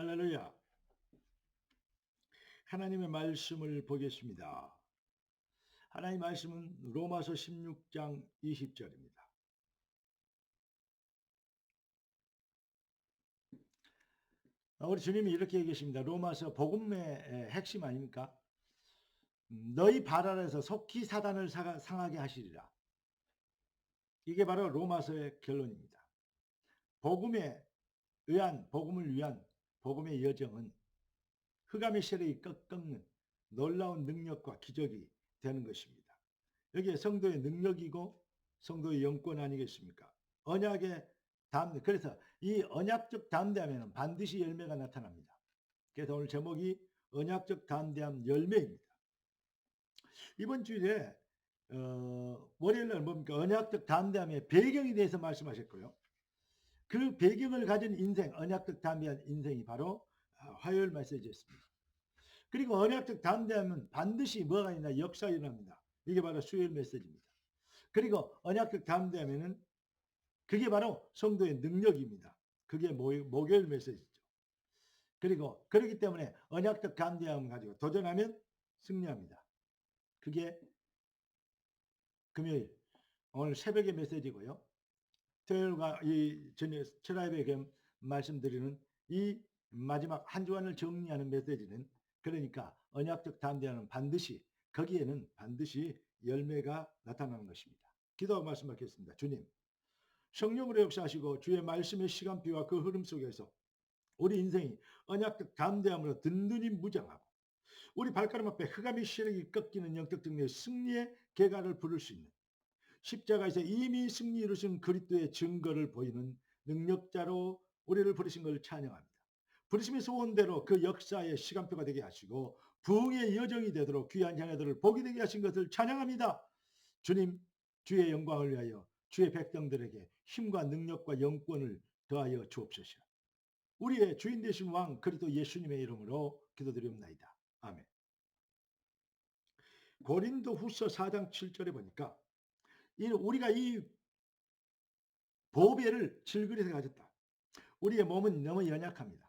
할렐루야. 하나님의 말씀을 보겠습니다. 하나님 말씀은 로마서 16장 20절입니다. 우리 주님이 이렇게 얘기하십니다. 로마서 복음의 핵심 아닙니까? 음, 너희 발 아래서 속히 사단을 상하게 하시리라. 이게 바로 로마서의 결론입니다. 복음에 의한 복음을 위한 복음의 여정은 흑암의 세력이 꺾는 놀라운 능력과 기적이 되는 것입니다. 여기에 성도의 능력이고 성도의 영권 아니겠습니까? 언약의 담대. 그래서 이 언약적 담대함에는 반드시 열매가 나타납니다. 그래서 오늘 제목이 언약적 담대함 열매입니다. 이번 주에 어, 월요일 날 뭡니까? 언약적 담대함의 배경에 대해서 말씀하셨고요. 그 배경을 가진 인생, 언약적 담대한 인생이 바로 아, 화요일 메시지였습니다. 그리고 언약적 담대함은 반드시 뭐가 있나 역사 일어납니다. 이게 바로 수요일 메시지입니다. 그리고 언약적 담대함에는 그게 바로 성도의 능력입니다. 그게 목요일 메시지죠. 그리고 그렇기 때문에 언약적 담대함을 가지고 도전하면 승리합니다. 그게 금요일 오늘 새벽의 메시지고요. 토요일과 이 저녁 철라이브에 말씀드리는 이 마지막 한 주간을 정리하는 메시지는 그러니까 언약적 담대함은 반드시 거기에는 반드시 열매가 나타나는 것입니다. 기도하고 말씀하겠습니다. 주님, 성령으로 역사하시고 주의 말씀의 시간표와 그 흐름 속에서 우리 인생이 언약적 담대함으로 든든히 무장하고 우리 발걸음 앞에 흑암의 시력이 꺾이는 영적 등의 승리의 개가를 부를 수 있는 십자가에서 이미 승리 이루신 그리스도의 증거를 보이는 능력자로 우리를 부르신 걸 찬양합니다. 부르심의 소원대로 그 역사의 시간표가 되게 하시고 부흥의 여정이 되도록 귀한 자녀들을 복이 되게 하신 것을 찬양합니다. 주님, 주의 영광을 위하여 주의 백성들에게 힘과 능력과 영권을 더하여 주옵소서. 우리의 주인 되신 왕 그리스도 예수님의 이름으로 기도드리옵나이다. 아멘. 고린도 후서 4장 7절에 보니까 우리가 이 보배를 질그릇에 가졌다. 우리의 몸은 너무 연약합니다.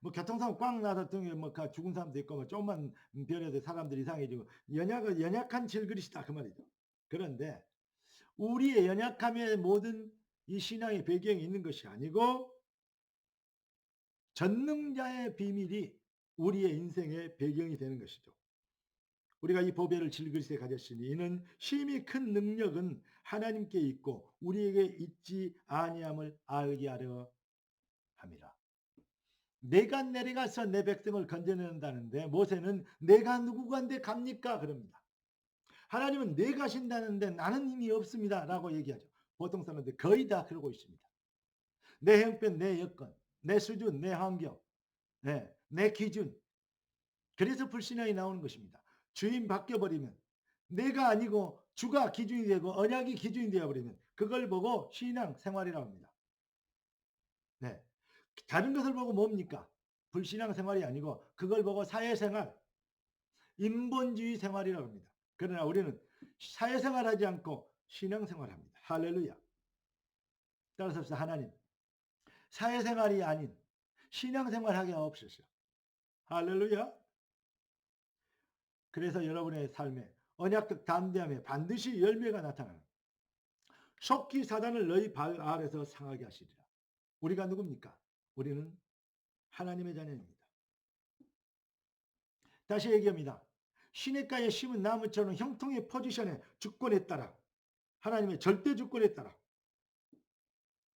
뭐 교통사고 꽝 등에 뭐 죽은 사람도 있고 뭐 조금만 별에도 사람들이 이상해지고 연약 연약한 질그릇이다 그 말이죠. 그런데 우리의 연약함의 모든 이 신앙의 배경이 있는 것이 아니고 전능자의 비밀이 우리의 인생의 배경이 되는 것이죠. 우리가 이 보배를 질그릇에 가졌으니 이는 심히 큰 능력은 하나님께 있고 우리에게 있지 아니함을 알게 하려 함이라. 내가 내려가서 내 백성을 건져낸다는데 모세는 내가 누구간데 갑니까? 그럽니다. 하나님은 내 가신다는데 나는 힘이 없습니다. 라고 얘기하죠. 보통 사람들 거의 다 그러고 있습니다. 내 형편, 내 여건, 내 수준, 내 환경, 네, 내 기준. 그래서 불신앙이 나오는 것입니다. 주인 바뀌어버리면 내가 아니고 주가 기준이 되고 언약이 기준이 되어버리면 그걸 보고 신앙 생활이라고 합니다. 네. 다른 것을 보고 뭡니까? 불신앙 생활이 아니고 그걸 보고 사회생활, 인본주의 생활이라고 합니다. 그러나 우리는 사회생활 하지 않고 신앙생활 합니다. 할렐루야. 따라서 하나님 사회생활이 아닌 신앙생활 하게 없으셔. 할렐루야. 그래서 여러분의 삶에 언약적 담대함에 반드시 열매가 나타나는 속히 사단을 너희 발 아래서 상하게 하시리라. 우리가 누굽니까? 우리는 하나님의 자녀입니다. 다시 얘기합니다. 시냇가에 심은 나무처럼 형통의 포지션에 주권에 따라 하나님의 절대 주권에 따라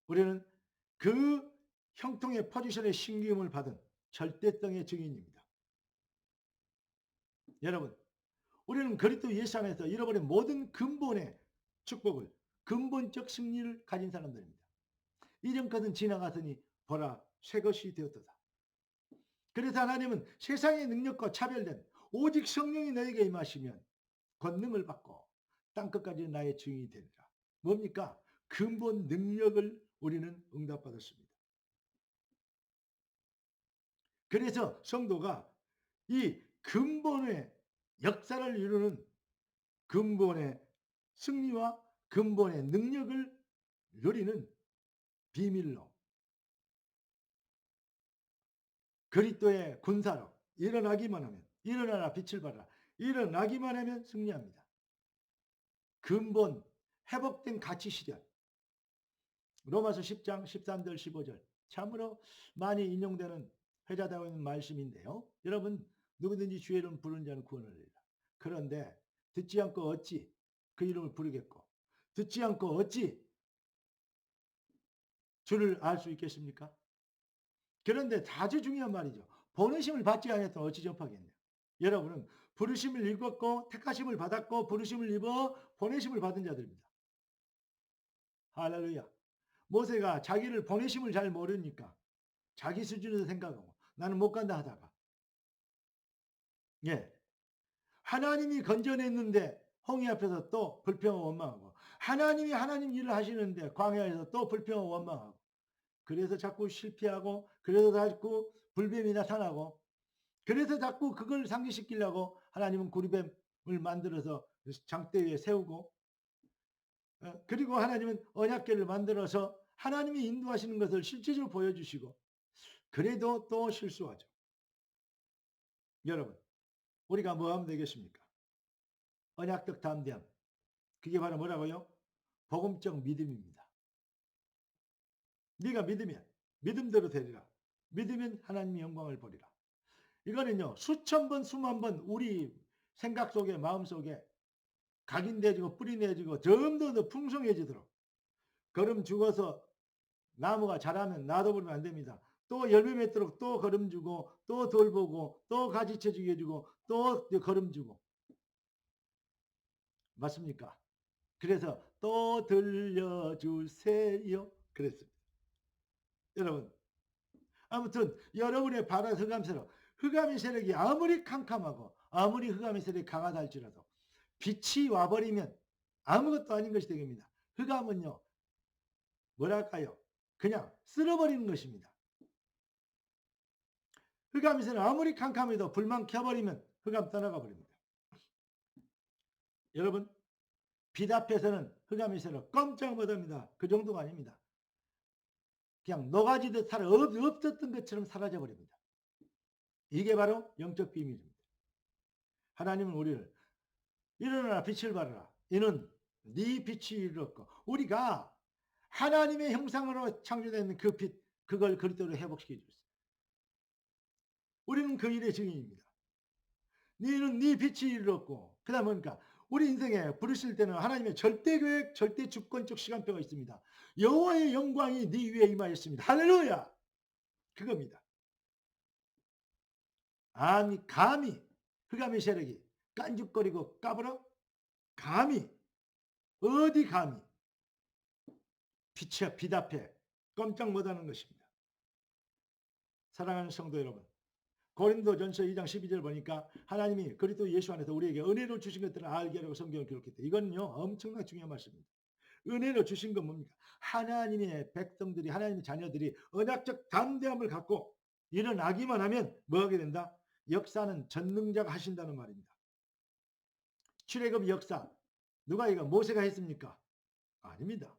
우리는 그 형통의 포지션의 신기음을 받은 절대성의 증인입니다. 여러분, 우리는 그리스도 예수 안에서 잃어버린 모든 근본의 축복을 근본적 승리를 가진 사람들입니다. 이전 것은 지나갔으니 보라 새 것이 되었도다. 그래서 하나님은 세상의 능력과 차별된 오직 성령이 너에게 임하시면 권능을 받고 땅 끝까지 나의 증인이 되리라. 뭡니까? 근본 능력을 우리는 응답받았습니다. 그래서 성도가 이 근본의 역사를 이루는 근본의 승리와 근본의 능력을 누리는 비밀로 그리스도의 군사로 일어나기만 하면 일어나라 빛을 발하라 일어나기만 하면 승리합니다. 근본 회복된 가치 실현 로마서 10장 13절 15절 참으로 많이 인용되는 회자되고 말씀인데요. 여러분 누구든지 주의 이름 부르는 자는 구원을. 그런데 듣지 않고 어찌 그 이름을 부르겠고 듣지 않고 어찌 주를 알 수 있겠습니까? 그런데 아주 중요한 말이죠. 보내심을 받지 않았던 어찌 접하겠냐. 여러분은 부르심을 읽었고 택하심을 받았고 부르심을 입어 보내심을 받은 자들입니다. 할렐루야. 모세가 자기를 보내심을 잘 모르니까 자기 수준에서 생각하고 나는 못 간다 하다가 예. 하나님이 건져냈는데 홍해 앞에서 또 불평하고 원망하고 하나님이 하나님 일을 하시는데 광야에서 또 불평하고 원망하고 그래서 자꾸 실패하고 그래서 자꾸 불뱀이 나타나고 그래서 자꾸 그걸 상기시키려고 하나님은 구리뱀을 만들어서 장대 위에 세우고 어, 그리고 하나님은 언약궤를 만들어서 하나님이 인도하시는 것을 실제적으로 보여주시고 그래도 또 실수하죠. 여러분 우리가 뭐 하면 되겠습니까? 언약적 담대함 그게 바로 뭐라고요? 복음적 믿음입니다. 네가 믿으면 믿음대로 되리라. 믿으면 하나님의 영광을 보리라. 이거는요 수천 번 수만 번 우리 생각 속에 마음 속에 각인되지고 뿌리내지고 점점 더 풍성해지도록 걸음 죽어서 나무가 자라면 놔둬버리면 안 됩니다. 또 열매 맺도록 또 걸음 주고 또 돌보고 또 가지쳐 주게 주고 또 걸음 주고 맞습니까? 그래서 또 들려주세요. 그랬습니다. 여러분 아무튼 여러분의 바라 흑암세로 흑암의 세력이 아무리 캄캄하고 아무리 흑암의 세력이 강하다 할지라도 빛이 와버리면 아무것도 아닌 것이 되겠습니다. 흑암은요 뭐랄까요 그냥 쓸어버리는 것입니다. 흑암의 세력 아무리 캄캄해도 불만 켜버리면 흑암 떠나가 버립니다. 여러분 빛 앞에서는 흑암의 세력 깜짝 못합니다. 그 정도가 아닙니다. 그냥 녹아지듯 살아 없, 없었던 것처럼 사라져 버립니다. 이게 바로 영적 비밀입니다. 하나님은 우리를 일어나라 빛을 발하라. 이는 네 빛이 이르렀고 우리가 하나님의 형상으로 창조된 그 빛, 그걸 그리스도로 회복시켜 주셨어요. 우리는 그 일의 증인입니다. 너는 네 빛이 이르렀고 그 다음 뭡니까? 우리 인생에 부르실 때는 하나님의 절대 계획, 절대 주권적 시간표가 있습니다. 여호와의 영광이 네 위에 임하였습니다. 할렐루야! 그겁니다. 아니 감히 흑암의 세력이 깐죽거리고 까불어? 감히 어디 감히 빛이 빛 앞에 깜짝 못하는 것입니다. 사랑하는 성도 여러분 고린도전서 2장 12절 보니까 하나님이 그리스도 예수 안에서 우리에게 은혜로 주신 것들을 알게 하라고 성경을 기록했다. 이건요 엄청나게 중요한 말씀입니다. 은혜로 주신 건 뭡니까? 하나님의 백성들이 하나님의 자녀들이 언약적 담대함을 갖고 일어나기만 하면 뭐 하게 된다? 역사는 전능자가 하신다는 말입니다. 출애굽 역사 누가 이거 모세가 했습니까? 아닙니다.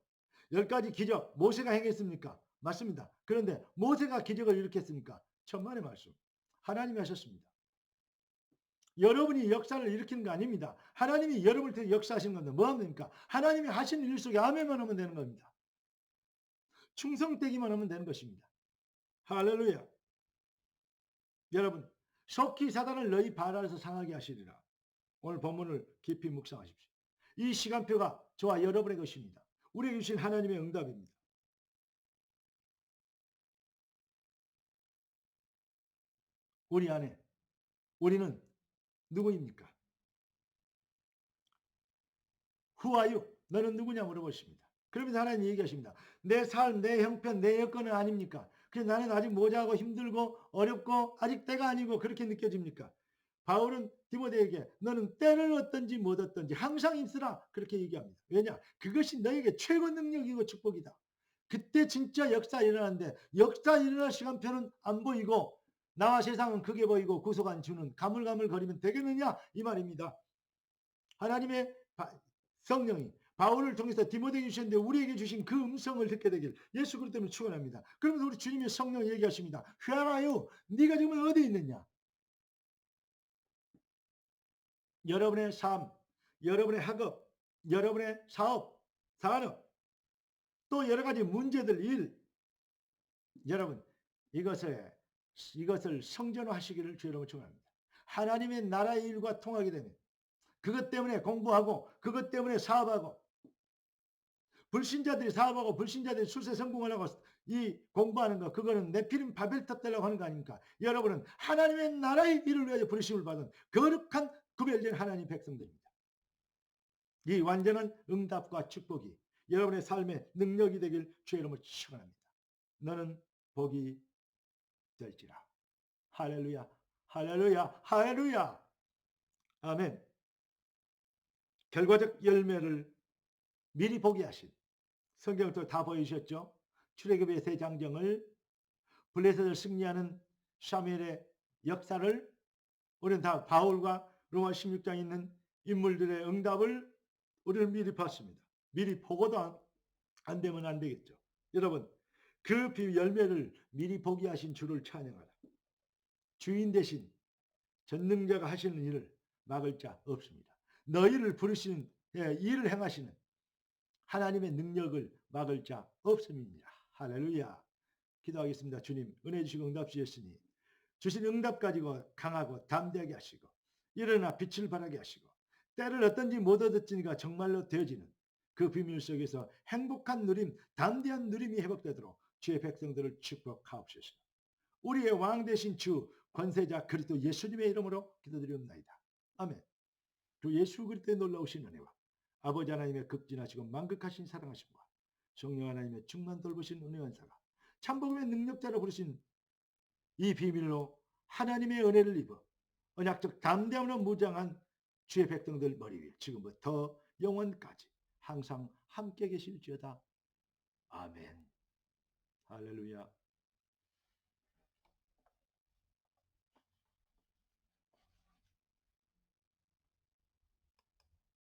열 가지 기적 모세가 행했습니까? 맞습니다. 그런데 모세가 기적을 일으켰습니까? 천만의 말씀. 하나님이 하셨습니다. 여러분이 역사를 일으키는 거 아닙니다. 하나님이 여러분을 통해 역사하시는 건데 뭐 합니까? 하나님이 하시는 일 속에 아멘만 하면 되는 겁니다. 충성되기만 하면 되는 것입니다. 할렐루야. 여러분 속히 사단을 너희 발 아래서 상하게 하시리라. 오늘 본문을 깊이 묵상하십시오. 이 시간표가 저와 여러분의 것입니다. 우리에게 주신 하나님의 응답입니다. 우리 안에 우리는 누구입니까? You? 너는 누구냐 물어보십니다. 그러면서 하나님 얘기하십니다. 내 삶, 내 형편, 내 여건은 아닙니까? 그래서 나는 아직 모자고 힘들고 어렵고 아직 때가 아니고 그렇게 느껴집니까? 바울은 디모데에게 너는 때를 얻든지 못 얻든지 항상 힘쓰라 그렇게 얘기합니다. 왜냐? 그것이 너에게 최고 능력이고 축복이다. 그때 진짜 역사 일어나는데 역사 일어날 시간표는 안 보이고 나와 세상은 크게 보이고 구속한 주는 가물가물 거리면 되겠느냐 이 말입니다. 하나님의 성령이 바울을 통해서 디모데에게 주셨는데 우리에게 주신 그 음성을 듣게 되길 예수 그리스도 때문에 축원합니다. 그러면서 우리 주님의 성령 얘기하십니다. You? 네가 지금 어디 있느냐? 여러분의 삶, 여러분의 학업, 여러분의 사업, 산업, 또 여러 가지 문제들, 일. 여러분, 이것을, 이것을 성전화하시기를 주 여러분 축원합니다. 하나님의 나라의 일과 통하게 되면 그것 때문에 공부하고 그것 때문에 사업하고 불신자들이 사업하고 불신자들이 수세 성공을 하고 이 공부하는 거 그거는 네피림 바벨탑 되려고 하는 거 아닙니까? 여러분은 하나님의 나라의 일을 위하여 부르심을 받은 거룩한 구별된 하나님 백성들입니다. 이 완전한 응답과 축복이 여러분의 삶의 능력이 되길 주의 이름으로 축원합니다. 너는 복이 될지라. 할렐루야. 할렐루야. 할렐루야. 아멘. 결과적 열매를 미리 보게 하신 성경을 또다 보여주셨죠. 출애굽의 세 장정을 블레셋을 승리하는 샤멜의 역사를 우리는 다 바울과 로마 16장에 있는 인물들의 응답을 우리는 미리 봤습니다. 미리 보고도 안, 안 되면 안 되겠죠. 여러분 그 열매를 미리 보게 하신 주를 찬양하라. 주인 대신 전능자가 하시는 일을 막을 자 없습니다. 너희를 부르시는 예, 일을 행하시는 하나님의 능력을 막을 자 없음입니다. 할렐루야. 기도하겠습니다. 주님 은혜 주시고 응답 주셨으니 주신 응답 가지고 강하고 담대하게 하시고 일어나 빛을 발하게 하시고 때를 어떤지 못 얻었지니까 정말로 되어지는 그 비밀 속에서 행복한 누림, 담대한 누림이 회복되도록 주의 백성들을 축복하옵소서. 우리의 왕 되신 주 권세자 그리스도 예수님의 이름으로 기도드리옵나이다. 아멘. 주 예수 그리스도의 놀라우신 은혜와 아버지 하나님의 극진하시고 만극하신 사랑하심과 성령 하나님의 충만 돌보신 은혜와 사가 참복음의 능력자로 부르신 이 비밀로 하나님의 은혜를 입어 언약적 담대함으로 무장한 주의 백성들 머리 위에 지금부터 영원까지 항상 함께 계실지어다. 아멘. 할렐루야.